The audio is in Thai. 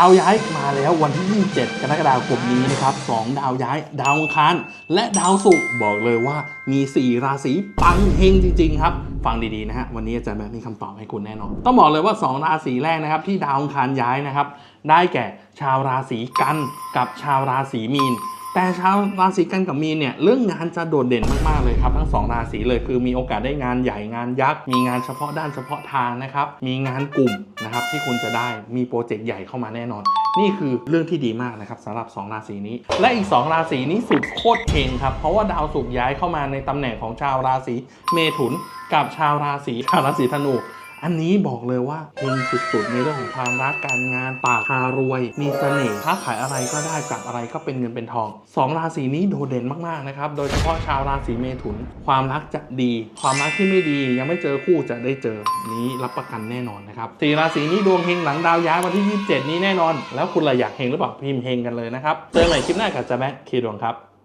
ดาวย้ายมาแล้ววันที่ 27 กรกฎาคมนี้นะครับสองดาวย้ายดาวอังคารและดาวศุกร์บอกเลยว่ามี 4 ราศีปังเฮงจริง ๆ ครับ ฟังดี ๆ นะฮะ วันนี้อาจารย์แบบมีคำตอบให้คุณแน่นอน ต้องบอกเลยว่า 2 ราศีแรกนะครับ ที่ดาวอังคารย้ายนะครับ ได้แก่ชาวราศีกันกับชาวราศีมีน แต่ชาวราศีกันกับมีนเนี่ยเรื่องงานจะโดดเด่นมากๆเลยครับ ทั้งสองราศีเลยคือมีโอกาสได้งานใหญ่งานยักษ์มีงานเฉพาะด้านเฉพาะทางนะครับมีงานกลุ่มนะครับที่คุณจะได้มีโปรเจกต์ใหญ่เข้ามาแน่นอน นี่คือเรื่องที่ดีมากนะครับสำหรับ 2 ราศีนี้ และอีก 2 ราศีนี้สุดโคตรเฮงครับเพราะว่าดาวศุกร์ย้ายเข้ามาในตำแหน่งของชาวราศีเมถุนกับชาวราศีชาวราศีธนู อันนี้บอกเลยว่าเฮงสุดๆในเรื่องของความรักการงานปากพารวย มีเสน่ห์ค้าขายอะไรก็ได้จับอะไรก็เป็นเงินเป็นทองสองราศีนี้โดดเด่นมากๆนะครับโดยเฉพาะชาวราศีเมถุน ความรักจะดี ความรักที่ไม่ดียังไม่เจอคู่จะได้เจอนี้รับประกันแน่นอนนะครับสี่ราศีนี้ดวงเฮงหลังดาวย้ายวันที่ 27 นี้แน่นอน แล้วคุณล่ะอยากเฮงหรือเปล่าพิมพ์เฮงกันเลยนะครับเจอกันใหม่คลิปหน้ากับจะแม็กคีดวงครับ